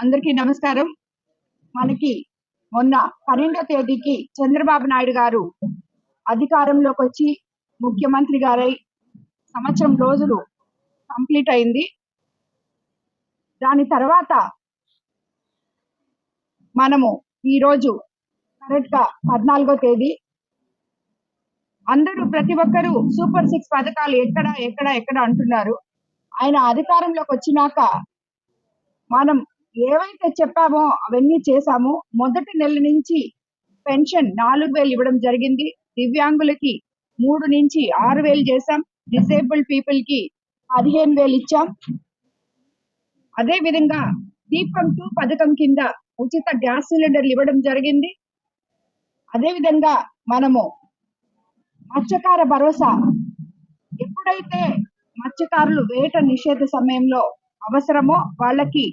అందరికీ నమస్కారం. మనకి మొన్న పన్నెండో తేదీకి చంద్రబాబు నాయుడు గారు అధికారంలోకి వచ్చి ముఖ్యమంత్రి గారై సంవత్సరం రోజులు కంప్లీట్ అయింది. దాని తర్వాత మనము ఈరోజు కరెక్ట్గా పద్నాలుగో తేదీ అందరూ ప్రతి ఒక్కరూ సూపర్ సిక్స్ పథకాలు ఎక్కడ ఎక్కడ ఎక్కడ అంటున్నారు. ఆయన అధికారంలోకి వచ్చినాక మనం ఏవైతే చెప్పామో అవన్నీ చేశాము మొదటి నెల నుంచి పెన్షన్ నాలుగు వేలు ఇవ్వడం జరిగింది. దివ్యాంగులకి మూడు నుంచి ఆరు వేలు చేశాం. డిసేబుల్డ్ పీపుల్కి పదిహేను వేలు ఇచ్చాం. అదే విధంగా దీపం టూ పథకం కింద ఉచిత గ్యాస్ సిలిండర్లు ఇవ్వడం జరిగింది. అదే విధంగా మనము మత్స్యకార భరోసా ఎప్పుడైతే మత్స్యకారులు వేట నిషేధ సమయంలో అవసరమో వాళ్ళకి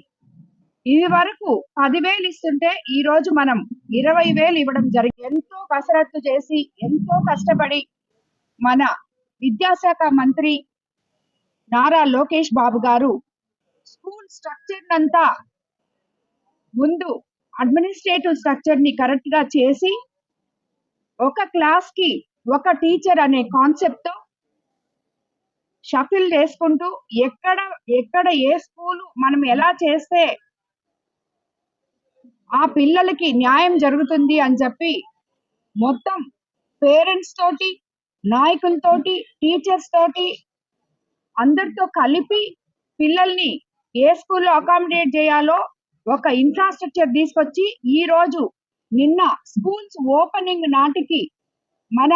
ఇది వరకు పదివేలు ఇస్తుంటే ఈ రోజు మనం ఇరవై వేలు ఇవ్వడం జరిగింది. ఎంతో కసరత్తు చేసి ఎంతో కష్టపడి మన విద్యాశాఖ మంత్రి నారా లోకేష్ బాబు గారు స్కూల్ స్ట్రక్చర్ అంతా ముందు అడ్మినిస్ట్రేటివ్ స్ట్రక్చర్ని కరెక్ట్గా చేసి ఒక క్లాస్కి ఒక టీచర్ అనే కాన్సెప్ట్తో షఫిల్ చేసుకుంటూ ఎక్కడ ఎక్కడ ఏ స్కూల్ మనం ఎలా చేస్తే ఆ పిల్లలకి న్యాయం జరుగుతుంది అని చెప్పి మొత్తం పేరెంట్స్ తోటి నాయకులతోటి టీచర్స్ తోటి అందరితో కలిపి పిల్లల్ని ఏ స్కూల్లో అకామిడేట్ చేయాలో ఒక ఇన్ఫ్రాస్ట్రక్చర్ తీసుకొచ్చి ఈ రోజు నిన్న స్కూల్స్ ఓపెనింగ్ నాటికి మన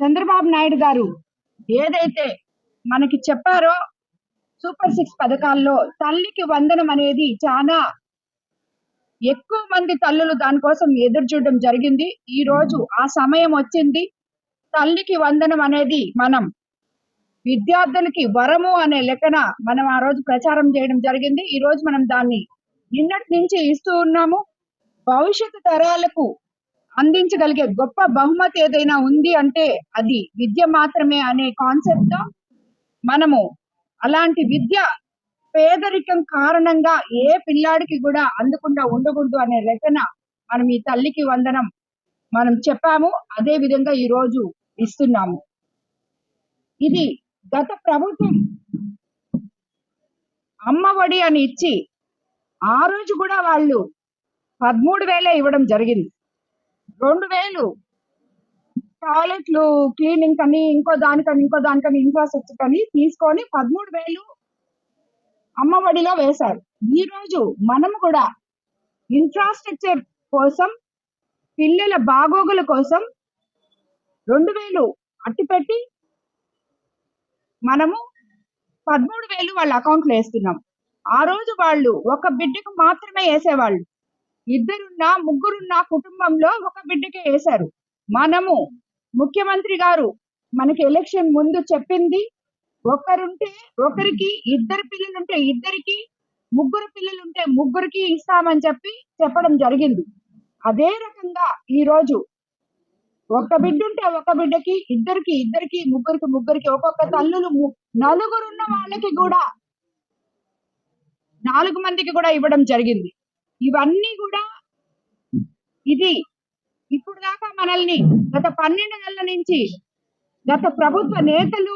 చంద్రబాబు నాయుడు గారు ఏదైతే మనకి చెప్పారో సూపర్ సిక్స్ పథకాల్లో తల్లికి వందనం అనేది చాలా ఎక్కువ మంది తల్లులు దానికోసం ఎదురు చూడడం జరిగింది. ఈ రోజు ఆ సమయం వచ్చింది. తల్లికి వందనం అనేది మనం విద్యార్థులకి వరము అనే లెక్కన మనం ఆ రోజు ప్రచారం చేయడం జరిగింది. ఈ రోజు మనం దాన్ని నిన్నటి నుంచి ఇస్తూ ఉన్నాము. భవిష్యత్తు తరాలకు అందించగలిగే గొప్ప బహుమతి ఏదైనా ఉంది అంటే అది విద్య మాత్రమే అనే కాన్సెప్ట్తో మనము అలాంటి విద్య పేదరికం కారణంగా ఏ పిల్లాడికి కూడా అందకుండా ఉండకూడదు అనే రచన మనం ఈ తల్లికి వందనం. మనం చెప్పాము అదే విధంగా ఈ రోజు ఇస్తున్నాము. ఇది గత ప్రభుత్వం అమ్మఒడి అని ఇచ్చి ఆ రోజు కూడా వాళ్ళు పదమూడు వేలే ఇవ్వడం జరిగింది. రెండు వేలు టాయిలెట్లు క్లీనింగ్ అని ఇంకో దానికని ఇంకో దానికని ఇన్ఫ్రాస్ట్రక్చర్ అని తీసుకొని పదమూడు వేలు అమ్మఒడిలో వేశారు. ఈ రోజు మనం కూడా ఇన్ఫ్రాస్ట్రక్చర్ కోసం పిల్లల బాగోగుల కోసం రెండు వేలు అట్టిపెట్టి మనము పదమూడు వేలు వాళ్ళ అకౌంట్లో వేస్తున్నాం. ఆ రోజు వాళ్ళు ఒక బిడ్డకు మాత్రమే వేసేవాళ్ళు. ఇద్దరున్నా ముగ్గురున్న కుటుంబంలో ఒక బిడ్డకే వేశారు. మనము ముఖ్యమంత్రి గారు మనకి ఎలక్షన్ ముందు చెప్పింది ఒకరుంటే ఒకరికి ఇద్దరు పిల్లలుంటే ఇద్దరికి ముగ్గురు పిల్లలుంటే ముగ్గురికి ఇస్తామని చెప్పి చెప్పడం జరిగింది. అదే రకంగా ఈ రోజు ఒక బిడ్డ ఉంటే ఒక బిడ్డకి ఇద్దరికి ఇద్దరికి ముగ్గురికి ముగ్గురికి ఒక్కొక్క తల్లులు నలుగురు నలుగురున్న వాళ్ళకి కూడా నాలుగు మందికి కూడా ఇవ్వడం జరిగింది. ఇవన్నీ కూడా ఇది ఇప్పుడు దాకా మనల్ని గత పన్నెండు నెలల నుంచి గత ప్రభుత్వ నేతలు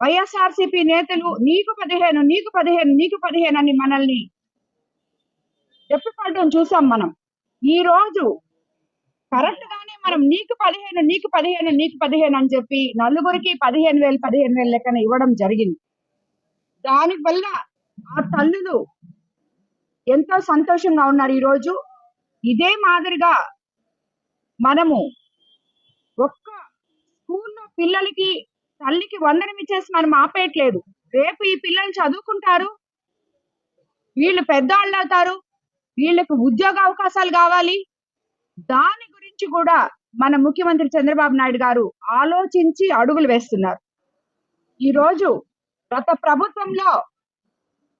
వైఎస్ఆర్సీపీ నేతలు నీకు పదిహేను నీకు పదిహేను నీకు పదిహేను అని మనల్ని చెప్పడం చూసాం మనం. ఈ రోజు కరెక్ట్ గానే మనం నీకు పదిహేను నీకు పదిహేను నీకు పదిహేను అని చెప్పి నలుగురికి పదిహేను వేలు పదిహేను వేలు లెక్కన ఇవ్వడం జరిగింది. దాని వల్ల ఆ తల్లులు ఎంతో సంతోషంగా ఉన్నారు ఈ రోజు. ఇదే మాదిరిగా మనము ఒక్క స్కూల్లో పిల్లలకి తల్లికి వందనం ఇచ్చేసి మనం ఆపేయట్లేదు రేపు ఈ పిల్లలు చదువుకుంటారు వీళ్ళు పెద్దవాళ్ళు అవుతారు వీళ్ళకి ఉద్యోగ అవకాశాలు కావాలి. దాని గురించి కూడా మన ముఖ్యమంత్రి చంద్రబాబు నాయుడు గారు ఆలోచించి అడుగులు వేస్తున్నారు. ఈ రోజు గత ప్రభుత్వంలో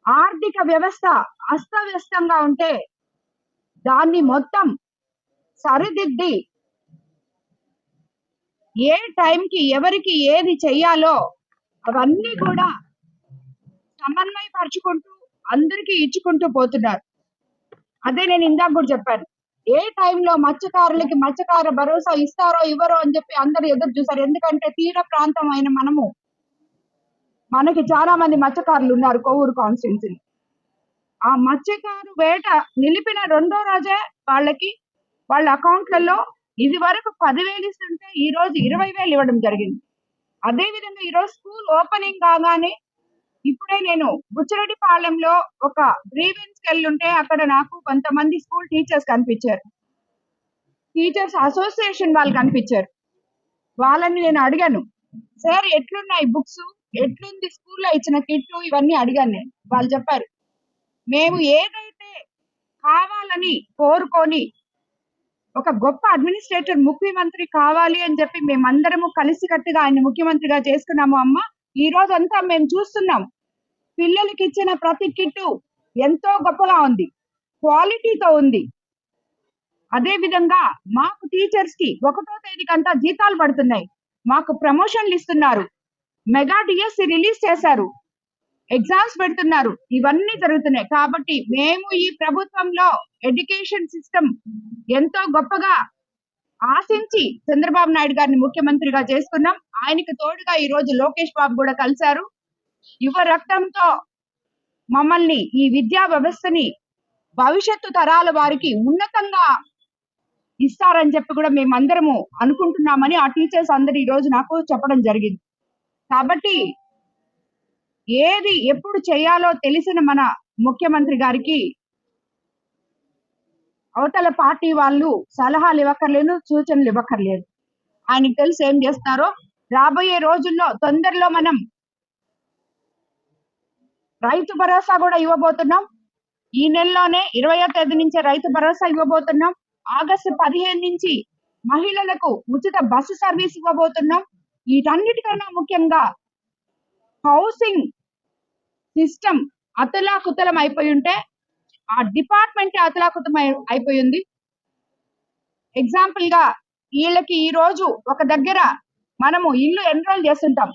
ఆర్థిక వ్యవస్థ అస్తవ్యస్తంగా ఉంటే దాన్ని మొత్తం సరిదిద్ది ఏ టైంకి ఎవరికి ఏది చెయ్యాలో అవన్నీ కూడా సమన్వయపరుచుకుంటూ అందరికీ ఇచ్చుకుంటూ పోతున్నారు. అదే నేను ఇందాక కూడా చెప్పాను. ఏ టైంలో మత్స్యకారులకి మత్స్యకార భరోసా ఇస్తారో ఇవ్వరో అని చెప్పి అందరు ఎదురు చూసారు ఎందుకంటే తీర ప్రాంతం అయిన మనము మనకి చాలా మంది మత్స్యకారులు ఉన్నారు కొవ్వూరు కాన్స్టిట్యున్సీ ఆ మత్స్యకారు వేట నిలిపిన రెండో రోజే వాళ్ళకి వాళ్ళ అకౌంట్లలో ఇది వరకు పదివేలు ఇస్తుంటే ఈ రోజు ఇరవై వేలు ఇవ్వడం జరిగింది. అదే విధంగా ఈ రోజు స్కూల్ ఓపెనింగ్ కాగానే ఇప్పుడే నేను బుచ్చిరెడ్డిపాలెంలో ఒక గ్రీవెన్స్ వెళ్ళుంటే అక్కడ నాకు కొంతమంది స్కూల్ టీచర్స్ కనిపించారు. టీచర్స్ అసోసియేషన్ వాళ్ళు కనిపించారు. వాళ్ళని నేను అడిగాను సార్ ఎట్లున్నాయి బుక్స్? ఎట్లుంది స్కూల్లో ఇచ్చిన కిట్ ఇవన్నీ అడిగాను నేను. వాళ్ళు చెప్పారు మేము ఏదైతే కావాలని కోరుకొని ఒక గొప్ప అడ్మినిస్ట్రేటర్ ముఖ్యమంత్రి కావాలి అని చెప్పి మేమందరము కలిసికట్టుగా ఆయన ముఖ్యమంత్రిగా చేసుకున్నాము అమ్మ. ఈ రోజు అంతా మేము చూస్తున్నాం. పిల్లలకి ఇచ్చిన ప్రతి కిట్టు ఎంతో గొప్పగా ఉంది. క్వాలిటీతో ఉంది. అదే విధంగా మాకు టీచర్స్కి ఒకటో తేదీకంతా జీతాలు పడుతున్నాయి. మాకు ప్రమోషన్లు ఇస్తున్నారు. మెగా డిఎస్సి రిలీజ్ చేశారు. ఎగ్జామ్స్ పెడుతున్నారు. ఇవన్నీ జరుగుతున్నాయి. కాబట్టి మేము ఈ ప్రభుత్వంలో ఎడ్యుకేషన్ సిస్టమ్ ఎంతో గొప్పగా ఆశించి చంద్రబాబు నాయుడు గారిని ముఖ్యమంత్రిగా చేసుకున్నాం. ఆయనకు తోడుగా ఈ రోజు లోకేష్ బాబు కూడా కలిశారు. యువ రక్తంతో మమ్మల్ని ఈ విద్యా వ్యవస్థని భవిష్యత్తు తరాల వారికి ఉన్నతంగా ఇస్తారని చెప్పి కూడా మేమందరము అనుకుంటున్నామని ఆ టీచర్స్ అందరు ఈ రోజు నాకు చెప్పడం జరిగింది. కాబట్టి ఏది ఎప్పుడు చేయాలో తెలిసిన మన ముఖ్యమంత్రి గారికి అవతల పార్టీ వాళ్ళు సలహాలు ఇవ్వక్కర్లేదు సూచనలు ఇవ్వక్కర్లేదు. ఆయనకి తెలిసి ఏం చేస్తారో. రాబోయే రోజుల్లో తొందరలో మనం రైతు భరోసా కూడా ఇవ్వబోతున్నాం. ఈ నెలలోనే ఇరవయో తేదీ నుంచే రైతు భరోసా ఇవ్వబోతున్నాం. ఆగస్టు పదిహేను నుంచి మహిళలకు ఉచిత బస్సు సర్వీస్ ఇవ్వబోతున్నాం. వీటన్నిటికన్నా ముఖ్యంగా హౌసింగ్ సిస్టమ్ అతలాకుతలం అయిపోయి ఉంటే ఆ డిపార్ట్మెంట్ అతలాకుతం అయి- అయిపోయింది ఎగ్జాంపుల్గా వీళ్ళకి ఈ రోజు ఒక దగ్గర మనము ఇల్లు ఎన్రోల్ చేస్తుంటాం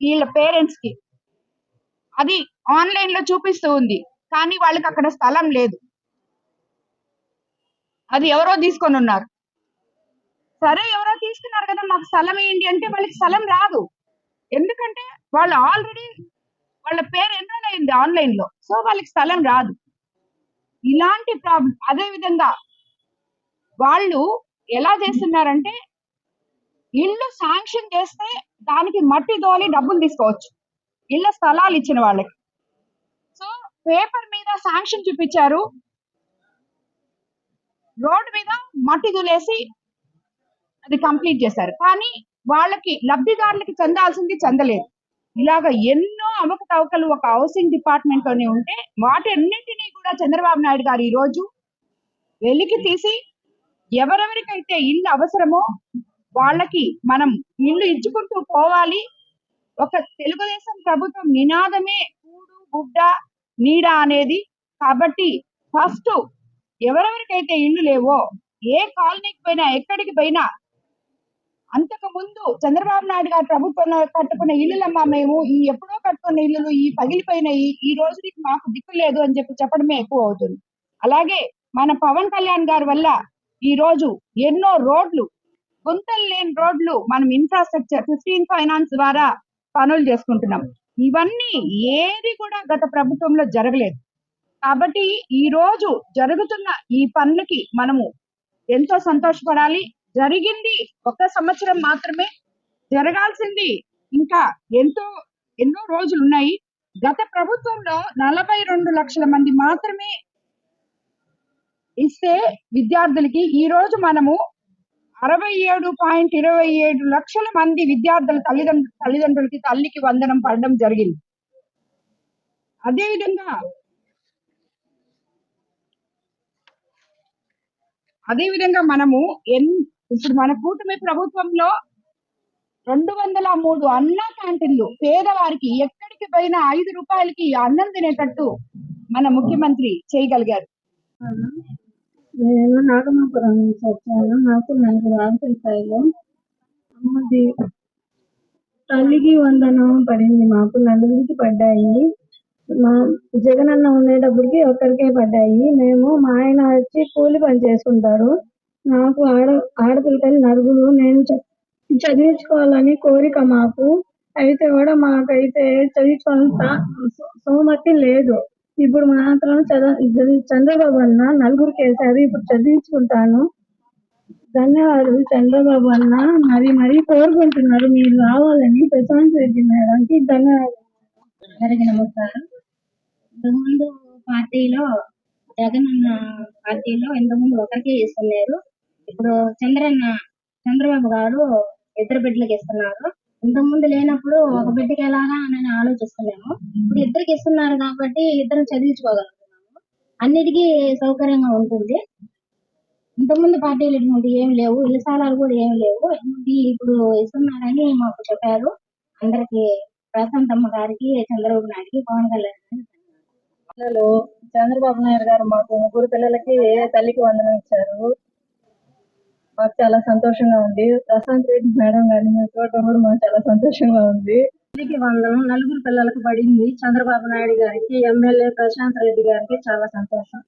వీళ్ళ పేరెంట్స్కి. అది ఆన్లైన్లో చూపిస్తూ ఉంది కానీ వాళ్ళకి అక్కడ స్థలం లేదు. అది ఎవరో తీసుకొని ఉన్నారు. సరే ఎవరో తీసుకున్నారు కదా మాకు స్థలం ఏంటి అంటే వాళ్ళకి స్థలం రాదు. ఎందుకంటే వాళ్ళు ఆల్రెడీ వాళ్ళ పేరు ఎన్రోల్ అయింది ఆన్లైన్లో. సో వాళ్ళకి స్థలం రాదు. ఇలాంటి ప్రాబ్లం అదే విధంగా వాళ్ళు ఎలా చేస్తున్నారంటే ఇల్లు శాంక్షన్ చేస్తే దానికి మట్టి దోలి డబ్బులు తీసుకోవచ్చు. ఇళ్ళ స్థలాలు ఇచ్చిన వాళ్ళకి. సో పేపర్ మీద శాంక్షన్ చూపించారు. రోడ్డు మీద మట్టి దులేసి అది కంప్లీట్ చేశారు. కానీ వాళ్ళకి లబ్ధిదారులకి చెందాల్సింది చెందలేదు. ఇలాగ ఎన్నో అవకతవకలు ఒక హౌసింగ్ డిపార్ట్మెంట్లోనే ఉంటే వాటన్నింటినీ కూడా చంద్రబాబు నాయుడు గారు ఈ రోజు వెలికి తీసి ఎవరెవరికైతే ఇల్లు అవసరమో వాళ్ళకి మనం ఇల్లు ఇచ్చుకుంటూ పోవాలి. ఒక తెలుగుదేశం ప్రభుత్వం నినాదమే కూడు గుడ్డ నీడ అనేది. కాబట్టి ఫస్ట్ ఎవరెవరికైతే ఇల్లు లేవో ఏ కాలనీకి పోయినా ఎక్కడికి పోయినా అంతకు ముందు చంద్రబాబు నాయుడు గారు ప్రభుత్వం కట్టుకున్న ఇల్లులమ్మా మేము ఈ ఎప్పుడో కట్టుకున్న ఇల్లులు ఈ పగిలిపోయినాయి ఈ రోజుకి మాకు దిక్కు లేదు అని చెప్పి చెప్పడమే ఎక్కువ అవుతుంది. అలాగే మన పవన్ కళ్యాణ్ గారి వల్ల ఈ రోజు ఎన్నో రోడ్లు గుంతలు లేని రోడ్లు మనం ఇన్ఫ్రాస్ట్రక్చర్ ఫిఫ్టీన్ ఫైనాన్స్ ద్వారా పనులు చేసుకుంటున్నాం. ఇవన్నీ ఏది కూడా గత ప్రభుత్వంలో జరగలేదు. కాబట్టి ఈ రోజు జరుగుతున్న ఈ పనులకి మనము ఎంతో సంతోషపడాలి. జరిగింది ఒక సంవత్సరం మాత్రమే. జరగాల్సింది ఇంకా ఎంతో ఎన్నో రోజులు ఉన్నాయి. గత ప్రభుత్వంలో నలభై రెండు లక్షల మంది మాత్రమే ఇస్తే విద్యార్థులకి ఈ రోజు మనము అరవై ఏడు పాయింట్ ఇరవై ఏడు లక్షల మంది విద్యార్థుల తల్లిదండ్రుల తల్లిదండ్రులకి తల్లికి వందనం పడడం జరిగింది. అదేవిధంగా అదేవిధంగా మనము ఎన్ ఇప్పుడు మన కూటమి ప్రభుత్వంలో రెండు వందల మూడు అన్న క్యాంటీన్లు పేదవారికి ఎక్కడికి పోయినా ఐదు రూపాయలకి అన్నం తినేటట్టు మన ముఖ్యమంత్రి చేయగలిగారు. నేను నాగమాపురం నుంచి వచ్చాను. నాకు నలుగురు ఆడపిల్లకాయలు అమ్మది తల్లికి వందనం పడింది. మాకు నలుగురికి పడ్డాయి. మా జగన్ ఉండేటప్పటికి ఒక్కరికే పడ్డాయి. మేము మా ఆయన వచ్చి కూలి పని చేసుకుంటారు నాకు ఆడ ఆడపిల్లలు నలుగురు నేను చ- చదివించుకోవాలని కోరిక మాకు. అయితే కూడా మాకైతే చదివించుకోవాలని సోమతి లేదు. ఇప్పుడు మాత్రం చదవ చంద్రబాబు అన్న నలుగురికి వేశారు ఇప్పుడు చదివించుకుంటాను. ధన్యవాదాలు చంద్రబాబు అన్న. మరి మరీ కోరుకుంటున్నారు. మీరు రావాలని ప్రశాంత్ రెడ్డి మేడంకి ధన్యవాదాలు. అందరికీ నమస్కారం. ఇంతకుముందు పార్టీలో జగన్ అన్న పార్టీలో ఇంతకుముందు ఒకరికే ఇస్తున్నారు ఇప్పుడు చంద్రన్న చంద్రబాబు గారు ఇద్దరు బిడ్డలకు ఇస్తున్నారు ఇంతకుముందు లేనప్పుడు ఒక బిడ్డకి ఎలాగా అని ఆలోచిస్తున్నాము. ఇప్పుడు ఇద్దరికి ఇస్తున్నారు కాబట్టి ఇద్దరు చదివించుకోగలుగుతున్నాము. అన్నిటికీ సౌకర్యంగా ఉంటుంది. ఇంతకుముందు పార్టీలు ఇటువంటి ఏమి లేవు. ఇళ్ళ స్థలాలు కూడా ఏమి లేవు. ఇప్పుడు ఇస్తున్నారని మాకు చెప్పారు. అందరికి ప్రశాంతమ్మ గారికి చంద్రబాబు నాయుడికి పవన్ కళ్యాణ్ పిల్లలు చంద్రబాబు నాయుడు గారు మాకు ముగ్గురు పిల్లలకి తల్లికి వందనం ఇచ్చారు? మాకు చాలా సంతోషంగా ఉంది. ప్రశాంత్ రెడ్డి మేడం గారిని చూడటం కూడా మాకు చాలా సంతోషంగా ఉంది. తల్లికి వందనం. నలుగురు పిల్లలకు పడింది చంద్రబాబు నాయుడు గారికి ఎమ్మెల్యే ప్రశాంత్ రెడ్డి గారికి చాలా సంతోషం.